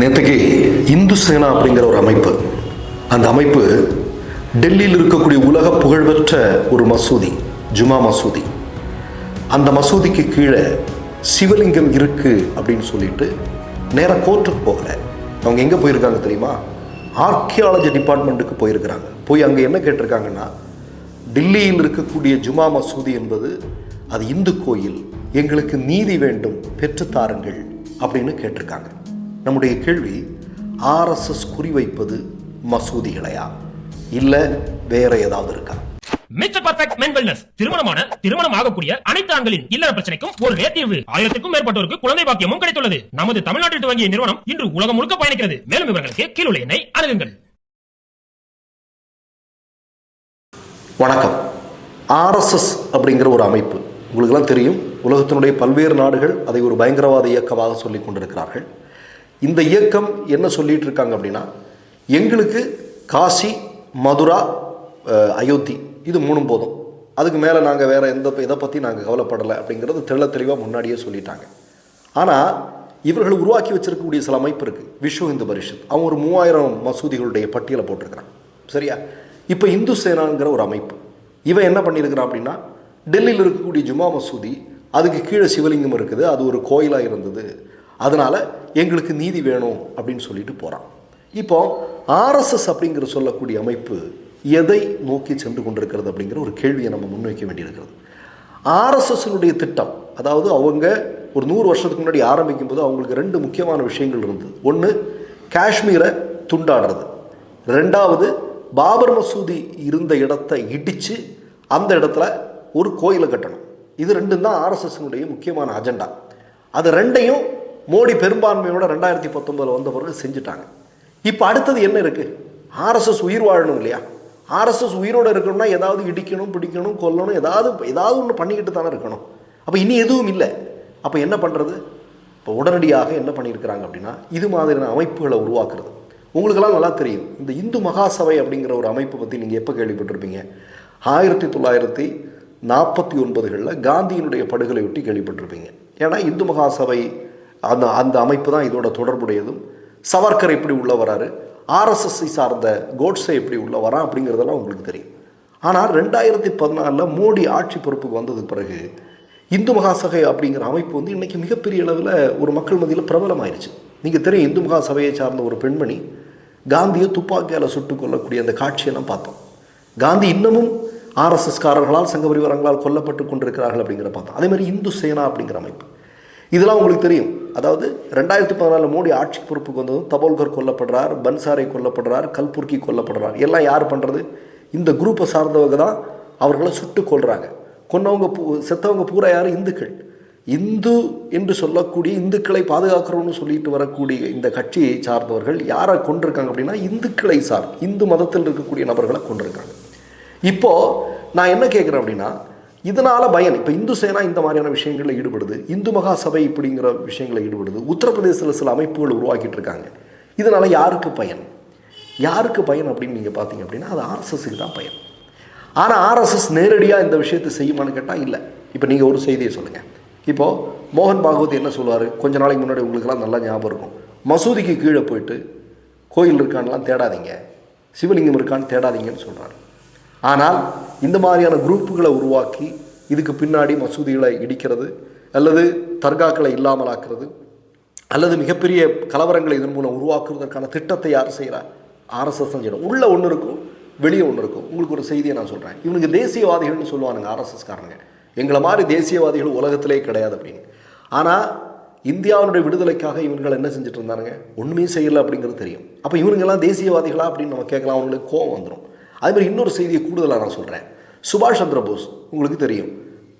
நேற்றுக்கு இந்து சேனா அப்படிங்கிற ஒரு அமைப்பு. அந்த அமைப்பு டெல்லியில் இருக்கக்கூடிய உலக புகழ்பெற்ற ஒரு மசூதி ஜுமா மசூதி. அந்த மசூதிக்கு கீழே சிவலிங்கம் இருக்கு அப்படின்னு சொல்லிட்டு நேராக கோர்ட்டுக்கு போகல. அவங்க எங்கே போயிருக்காங்க தெரியுமா? ஆர்கியாலஜி டிபார்ட்மெண்ட்டுக்கு போயிருக்கிறாங்க. போய் அங்கே என்ன கேட்டிருக்காங்கன்னா டெல்லியில் இருக்கக்கூடிய ஜுமா மசூதி என்பது அது இந்து கோயில் எங்களுக்கு நீதி வேண்டும் பெற்றுத்தாருங்கள் அப்படின்னு கேட்டிருக்காங்க. நம்முடைய கேள்வி ஆர்எஸ்எஸ் குறிவைப்பது மசூதிகளையா? இல்லை வேற ஏதாவது இருக்கா? மிஸ்டர் பர்ஃபெக்ட் மென் வெல்னஸ் திருமணமான திருமணம் ஆகக்கூடிய அனைத்து ஆண்களின் இல்லற பிரச்சனைக்கும் ஒரு ஒரே தீர்வு. ஆயிரத்துக்கும் மேற்பட்டோருக்கு குழந்தை பாக்கியமும் கிடைத்துள்ளது. நமது தமிழ்நாட்டில் துவங்கிய நிறுவனம் இன்று உலகம் முழுக்க பயணிக்கிறது. மேலும் விவரங்களுக்கு கீழுள்ள எண்ணை அணுகுங்கள். வணக்கம். ஆர்எஸ்எஸ் அப்படிங்கிற ஒரு அமைப்பு. உங்களுக்கெல்லாம் தெரியும் உலகத்தினுடைய பல்வேறு நாடுகள் அதை ஒரு பயங்கரவாத இயக்கமாக சொல்லி கொண்டிருக்கிறார்கள். இந்த இயக்கம் என்ன சொல்லிகிட்டு இருக்காங்க அப்படின்னா எங்களுக்கு காசி மதுரா அயோத்தி இது மூணும் போதும். அதுக்கு மேலே நாங்கள் வேறு எந்த இதை பற்றி நாங்கள் கவலைப்படலை அப்படிங்கிறது தெள்ள தெளிவாக முன்னாடியே சொல்லிட்டாங்க. ஆனால் இவர்கள் உருவாக்கி வச்சிருக்கக்கூடிய சில அமைப்பு இருக்குது விஸ்வ இந்து பரிஷத். அவங்க ஒரு மூவாயிரம் மசூதிகளுடைய பட்டியலை போட்டிருக்கிறான். சரியா? இப்போ இந்து சேனாங்கிற ஒரு அமைப்பு. இவன் என்ன பண்ணியிருக்கிறான் அப்படின்னா டெல்லியில் இருக்கக்கூடிய ஜுமா மசூதி அதுக்கு கீழே சிவலிங்கம் இருக்குது அது ஒரு கோயிலாக இருந்தது. அதனால் எங்களுக்கு நீதி வேணும் அப்படின்னு சொல்லிட்டு போகிறான் இப்போ ஆர்எஸ்எஸ் அப்படிங்கிற சொல்லக்கூடிய அமைப்பு எதை நோக்கி சென்று கொண்டிருக்கிறது அப்படிங்கிற ஒரு கேள்வியை நம்ம முன்வைக்க வேண்டியிருக்கிறது. ஆர்எஸ்எஸ்னுடைய திட்டம் அதாவது அவங்க ஒரு நூறு வருஷத்துக்கு முன்னாடி ஆரம்பிக்கும் போது அவங்களுக்கு ரெண்டு முக்கியமான விஷயங்கள் இருந்தது. ஒன்று காஷ்மீரை துண்டாடுறது. ரெண்டாவது பாபர் மசூதி இருந்த இடத்தை இடித்து அந்த இடத்துல ஒரு கோயிலை கட்டணும். இது ரெண்டும் தான் ஆர்எஸ்எஸ்னுடைய முக்கியமான அஜெண்டா அது ரெண்டையும் மோடி பெரும்பான்மையோட ரெண்டாயிரத்தி பத்தொன்பதில் வந்த பிறகு செஞ்சுட்டாங்க. இப்போ அடுத்தது என்ன இருக்குது ஆர்எஸ்எஸ் உயிர் வாழணும் இல்லையா? ஆர்எஸ்எஸ் உயிரோடு இருக்கணும்னா ஏதாவது இடிக்கணும் பிடிக்கணும் கொல்லணும் ஏதாவது ஏதாவது ஒன்று பண்ணிக்கிட்டு தானே இருக்கணும். அப்போ இனி எதுவும் இல்லை. அப்போ என்ன பண்ணுறது இப்போ உடனடியாக என்ன பண்ணியிருக்கிறாங்க அப்படின்னா இது மாதிரியான அமைப்புகளை உருவாக்குறது. உங்களுக்கெல்லாம் நல்லா தெரியும். இந்த இந்து மகாசபை அப்படிங்கிற ஒரு அமைப்பை பற்றி நீங்கள் எப்போ கேள்விப்பட்டிருப்பீங்க? ஆயிரத்தி தொள்ளாயிரத்தி நாற்பத்தி ஒன்பதுகளில் காந்தியினுடைய படுகொலையொட்டி கேள்விப்பட்டிருப்பீங்க. ஏன்னா இந்து மகாசபை அந்த அந்த அமைப்பு தான் இதோட தொடர்புடையதும். சவர்கர் எப்படி உள்ள வராரு? ஆர்எஸ்எஸ்ஐ சார்ந்த கோட்ஸை எப்படி உள்ள வரான் அப்படிங்கிறதெல்லாம் உங்களுக்கு தெரியும். ஆனால் ரெண்டாயிரத்தி பதினாலில் மோடி ஆட்சி பொறுப்புக்கு வந்ததுக்கு பிறகு இந்து மகாசபை அப்படிங்கிற அமைப்பு வந்து இன்றைக்கி மிகப்பெரிய அளவில் ஒரு மக்கள் மத்தியில் பிரபலமாயிருச்சு. நீங்கள் தெரியும் இந்து மகாசபையை சார்ந்த ஒரு பெண்மணி காந்தியை துப்பாக்கியால் சுட்டு கொல்லக்கூடிய அந்த காட்சியெல்லாம் பார்த்தோம். காந்தி இன்னமும் ஆர்எஸ்எஸ்காரர்களால் சங்க பரிவாரங்களால் கொல்லப்பட்டு கொண்டிருக்கிறார்கள் அப்படிங்கிற பார்த்தோம். அதே மாதிரி இந்து சேனா அப்படிங்கிற அமைப்பு. இதெல்லாம் உங்களுக்கு தெரியும். அதாவது ரெண்டாயிரத்தி பதினாலில் மோடி ஆட்சி பொறுப்புக்கு வந்ததும் தபோல்கர் கொல்லப்படுறார் பன்சாரை கொல்லப்படுறார் கல்புர்கி கொல்லப்படுறார். எல்லாம் யார் பண்ணுறது இந்த குரூப்பை சார்ந்தவங்க தான் அவர்களை சுட்டு கொள்கிறாங்க கொன்னவங்க பூ செத்தவங்க பூரா யார்? இந்துக்கள். இந்து என்று சொல்லக்கூடிய இந்துக்களை பாதுகாக்கிறோம்னு சொல்லிட்டு வரக்கூடிய இந்த கட்சியை சார்ந்தவர்கள் யாரை கொண்டிருக்காங்க அப்படின்னா இந்துக்களை சார் இந்து மதத்தில் இருக்கக்கூடிய நபர்களை கொண்டிருக்காங்க இப்போது நான் என்ன கேட்குறேன் அப்படின்னா இதனால பயன். இப்போ இந்து சேனா இந்த மாதிரியான விஷயங்களில் ஈடுபடுது. இந்து மகா சபை இப்படிங்கிற விஷயங்களில் ஈடுபடுது. உத்தரப்பிரதேசத்தில் சில அமைப்புகள் உருவாக்கிட்டு இருக்காங்க இதனால் யாருக்கு பயன்? யாருக்கு பயன் அப்படின்னு நீங்கள் பார்த்தீங்க அப்படின்னா அது ஆர்எஸ்எஸ்க்கு தான் பயன். ஆனால் ஆர்எஸ்எஸ் நேரடியாக இந்த விஷயத்தை செய்யுமான்னு கேட்டால் இல்லை. இப்போ நீங்கள் ஒரு செய்தியை சொல்லுங்கள் இப்போது மோகன் பாகவத் என்ன சொல்லுவார்? கொஞ்ச நாளைக்கு முன்னாடி உங்களுக்கெல்லாம் நல்லா ஞாபகம் இருக்கும். மசூதிக்கு கீழே போயிட்டு கோயில் இருக்கான்லாம் தேடாதீங்க. சிவலிங்கம் இருக்கான்னு தேடாதீங்கன்னு சொல்கிறார் ஆனால் இந்த மாதிரியான குரூப்புகளை உருவாக்கி இதுக்கு பின்னாடி மசூதிகளை இடிக்கிறது அல்லது தர்காக்களை இல்லாமலாக்குறது அல்லது மிகப்பெரிய கலவரங்களை இதன் மூலம் உருவாக்குவதற்கான திட்டத்தை யார் செய்கிறார்? ஆர்எஸ்எஸ் தான் செய்யணும். உள்ளே ஒன்று இருக்கும் வெளியே ஒன்று இருக்கும். உங்களுக்கு ஒரு செய்தியை நான் சொல்கிறேன் இவனுக்கு தேசியவாதிகள்னு சொல்லுவானுங்க ஆர்எஸ்எஸ்காரங்க எங்களை மாதிரி தேசியவாதிகள் உலகத்திலே கிடையாது அப்படின்னு. ஆனால் இந்தியாவுடைய விடுதலைக்காக இவர்கள் என்ன செஞ்சுட்டு இருந்தானுங்க? ஒன்றுமே செய்யலை அப்படிங்கிறது தெரியும். அப்போ இவனுங்கெல்லாம் தேசியவாதிகளா அப்படின்னு நம்ம கேட்கலாம். அவங்களுக்கு கோவம் வந்துடும் அதுமாதிரி இன்னொரு செய்தியை கூடுதலாக நான் சொல்கிறேன் சுபாஷ் சந்திர போஸ் உங்களுக்கு தெரியும்.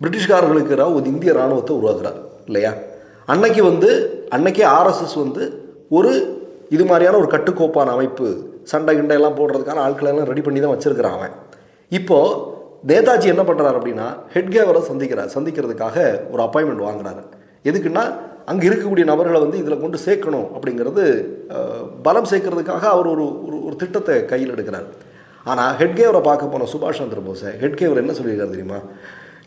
பிரிட்டிஷ்காரர்களுக்கு எதிராக ஒரு இந்திய இராணுவத்தை உருவாக்குறார் இல்லையா? அன்னைக்கு வந்து அன்னைக்கே ஆர்எஸ்எஸ் வந்து ஒரு இது மாதிரியான ஒரு கட்டுக்கோப்பான அமைப்பு சண்டை கிண்டை எல்லாம் போடுறதுக்கான ஆட்களை எல்லாம் ரெடி பண்ணி தான் வச்சுருக்கிறான் அவன். இப்போது நேதாஜி என்ன பண்ணுறாரு அப்படின்னா ஹெட்கேவரை சந்திக்கிறார். சந்திக்கிறதுக்காக ஒரு அப்பாயின்மெண்ட் வாங்குறாரு. எதுக்குன்னா அங்கே இருக்கக்கூடிய நபர்களை வந்து இதில் கொண்டு சேர்க்கணும் அப்படிங்கிறது பலம் சேர்க்கறதுக்காக அவர் ஒரு ஒரு ஒரு திட்டத்தை கையில் எடுக்கிறார். ஆனால் ஹெட்கேவரை பார்க்க போன சுபாஷ் சந்திர போஸை ஹெட்கேவர் என்ன சொல்லியிருக்காரு தெரியுமா?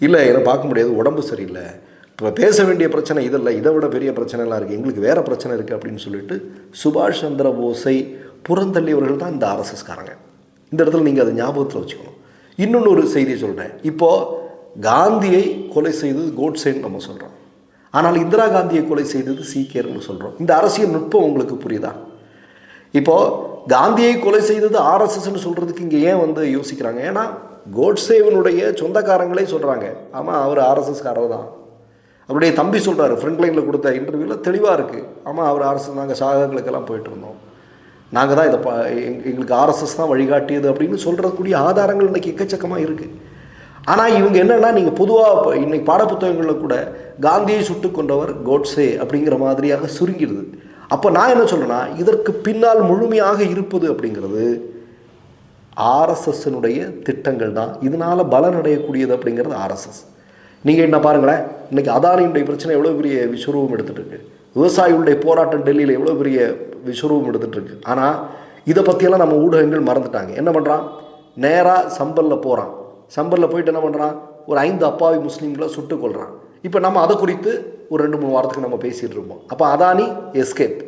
இல்லை என்னை பார்க்க முடியாது உடம்பு சரியில்லை. இப்போ பேச வேண்டிய பிரச்சனை இதல்ல இதை விட பெரிய பிரச்சனைலாம் இருக்குது எங்களுக்கு வேறு பிரச்சனை இருக்குது அப்படின்னு சொல்லிட்டு சுபாஷ் சந்திர போஸை புறந்தள்ளியவர்கள் தான் இந்த ஆர்எஸ்எஸ்காரங்க இந்த இடத்துல நீங்கள் அதை ஞாபகத்தில் வச்சுக்கணும். இன்னொன்று ஒரு செய்தியை சொல்கிறேன் இப்போது காந்தியை கொலை செய்தது கோட்ஸேன்னு நம்ம சொல்கிறோம் ஆனால் இந்திரா காந்தியை கொலை செய்தது சீக்கியர்னு சொல்கிறோம் இந்த அரசியல் நுட்பம் உங்களுக்கு புரியுதா? இப்போது காந்தியை கொலை செய்தது ஆர்எஸ்எஸ்ன்னு சொல்கிறதுக்கு இங்கே ஏன் வந்து யோசிக்கிறாங்க? ஏன்னா கோட்சேவனுடைய சொந்தக்காரங்களே சொல்கிறாங்க ஆமாம் அவர் ஆர்எஸ்எஸ்காரர் தான். அவருடைய தம்பி சொல்கிறாரு ஃப்ரண்ட்லைனில் கொடுத்த இன்டர்வியூவில் தெளிவாக இருக்குது ஆமாம் அவர் ஆர்எஸ்எஸ் நாங்கள் சாகங்களுக்கெல்லாம் போயிட்டு இருந்தோம். நாங்கள் தான் இதை ப எங்- எங்களுக்கு ஆர்எஸ்எஸ் தான் வழிகாட்டியது அப்படின்னு சொல்கிறக்கூடிய ஆதாரங்கள் இன்றைக்கி எக்கச்சக்கமாக இருக்குது ஆனால் இவங்க என்னன்னா நீங்கள் பொதுவாக இப்போ இன்றைக்கி பாடப்புத்தகங்களில் கூட காந்தியை சுட்டு கொண்டவர் கோட்ஸே அப்படிங்கிற மாதிரியாக சுருங்கிடுது. அப்போ நான் என்ன சொல்கிறேன்னா இதற்கு பின்னால் முழுமையாக இருப்பது அப்படிங்கிறது ஆர்எஸ்எஸ்னுடைய திட்டங்கள் தான். இதனால் பலனடையக்கூடியது அப்படிங்கிறது ஆர்எஸ்எஸ் நீங்கள் என்ன பாருங்களேன் இன்றைக்கி அதானியுடைய பிரச்சனை எவ்வளோ பெரிய விஸ்வரூபம் எடுத்துகிட்டு இருக்கு. விவசாயிகளுடைய போராட்டம் டெல்லியில் எவ்வளோ பெரிய விஸ்வரூபம் எடுத்துட்டு இருக்கு. ஆனால் இதை பற்றியெல்லாம் நம்ம ஊடகங்கள் மறந்துட்டாங்க. என்ன பண்ணுறான் நேராக சம்பலில் போகிறான் சம்பலில் போயிட்டு என்ன பண்ணுறான் ஒரு ஐந்து அப்பாவி முஸ்லீம்களை சுட்டுக் கொள்கிறான் இப்போ நம்ம அதை குறித்து ஒரு ரெண்டு மூணு வாரத்துக்கு நம்ம பேசிகிட்டு இருப்போம். அப்போ அதானி எஸ்கேப்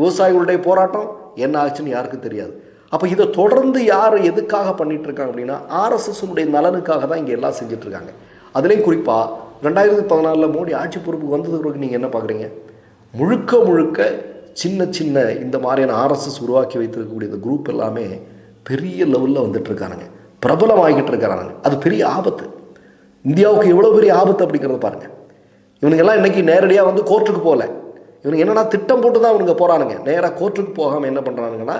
விவசாயிகளுடைய போராட்டம் என்ன ஆச்சுன்னு யாருக்கும் தெரியாது. அப்போ இதை தொடர்ந்து யார் எதுக்காக பண்ணிகிட்ருக்காங்க அப்படின்னா ஆர்எஸ்எஸ்னுடைய நலனுக்காக தான் இங்கே எல்லாம் செஞ்சிட்ருக்காங்க அதுலேயும் குறிப்பாக ரெண்டாயிரத்தி பதினாலில் மோடி ஆட்சி பொறுப்புக்கு வந்ததுக்கு பிறகு நீங்கள் என்ன பார்க்குறீங்க முழுக்க முழுக்க சின்ன சின்ன இந்த மாதிரியான ஆர்எஸ்எஸ் உருவாக்கி வைத்திருக்கக்கூடிய இந்த குரூப் எல்லாமே பெரிய லெவலில் வந்துட்டுருக்கானுங்க பிரபலமாகிக்கிட்டு இருக்கிறானுங்க அது பெரிய ஆபத்து. இந்தியாவுக்கு எவ்வளோ பெரிய ஆபத்து அப்படிங்கிறத பாருங்க. இவனுங்கெல்லாம் இன்னைக்கு நேரடியாக வந்து கோர்ட்டுக்கு போகல. இவனுங்க என்னென்னா திட்டம் போட்டு தான் இவனுங்க போகிறானுங்க நேராக கோர்ட்டுக்கு போகாமல் என்ன பண்ணுறானுங்கன்னா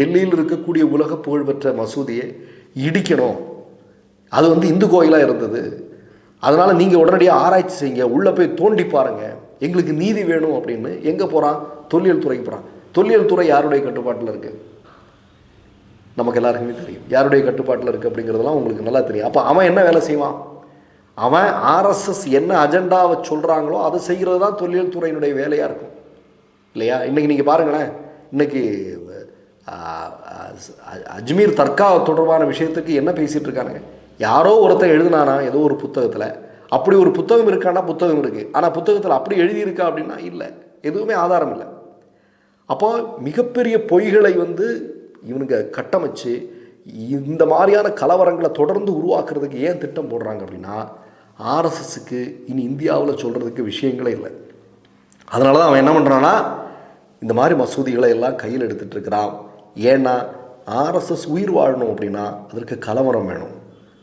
டெல்லியில் இருக்கக்கூடிய உலக புகழ்பெற்ற மசூதியை இடிக்கணும். அது வந்து இந்து கோயிலாக இருந்தது. அதனால் நீங்கள் உடனடியாக ஆராய்ச்சி செய்யுங்க. உள்ளே போய் தோண்டி பாருங்கள் எங்களுக்கு நீதி வேணும் அப்படின்னு எங்கே போகிறான் தொல்லியல் துறைக்கு போகிறான் தொல்லியல் துறை யாருடைய கட்டுப்பாட்டில் இருக்குது நமக்கு எல்லாருக்குமே தெரியும். யாருடைய கட்டுப்பாட்டில் இருக்குது அப்படிங்கிறதெல்லாம் உங்களுக்கு நல்லா தெரியும். அப்போ அவன் என்ன வேலை செய்வான்? அவன் ஆர்எஸ்எஸ் என்ன அஜெண்டாவை சொல்கிறாங்களோ அதை செய்கிறது தான் தொழில் துறையினுடைய வேலையாக இருக்கும். இல்லையா? இன்றைக்கி நீங்கள் பாருங்களேன் இன்னைக்கு அஜ்மீர் தர்கா தொடர்பான விஷயத்துக்கு என்ன பேசிகிட்டு இருக்கானுங்க? யாரோ ஒருத்தன் எழுதினானா ஏதோ ஒரு புத்தகத்தில். அப்படி ஒரு புத்தகம் இருக்கான்னா புத்தகம் இருக்குது ஆனால் புத்தகத்தில் அப்படி எழுதியிருக்கா அப்படின்னா இல்லை. எதுவுமே ஆதாரம் இல்லை. அப்போ மிகப்பெரிய பொய்களை வந்து இவனுங்க கட்டமைச்சு இந்த மாதிரியான கலவரங்களை தொடர்ந்து உருவாக்குறதுக்கு ஏன் திட்டம் போடுறாங்க அப்படின்னா ஆர்எஸ்எஸ்க்கு இனி இந்தியாவில் சொல்கிறதுக்கு விஷயங்களே இல்லை. அதனால தான் அவன் என்ன பண்ணுறான்னா இந்த மாதிரி மசூதிகளை எல்லாம் கையில் எடுத்துட்டு இருக்கிறான். ஏன்னா ஆர்எஸ்எஸ் உயிர் வாழணும் அப்படின்னா அதற்கு கலவரம் வேணும்.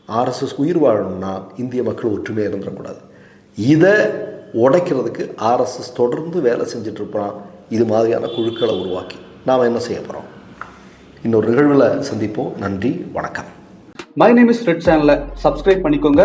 ஆர்எஸ்எஸ் உயிர் வாழணும்னா இந்திய மக்கள் ஒற்றுமையாக இருந்துடக்கூடாது. இதை உடைக்கிறதுக்கு ஆர்எஸ்எஸ் தொடர்ந்து வேலை செஞ்சிட்ருப்பான் இது மாதிரியான குழுக்களை உருவாக்கி நாம் என்ன செய்ய போகிறோம் இன்னொரு நிகழ்வில் சந்திப்போம். நன்றி வணக்கம். மை நேம் இஸ் ரெட் சேனலை சப்ஸ்கிரைப் பண்ணிக்கோங்க.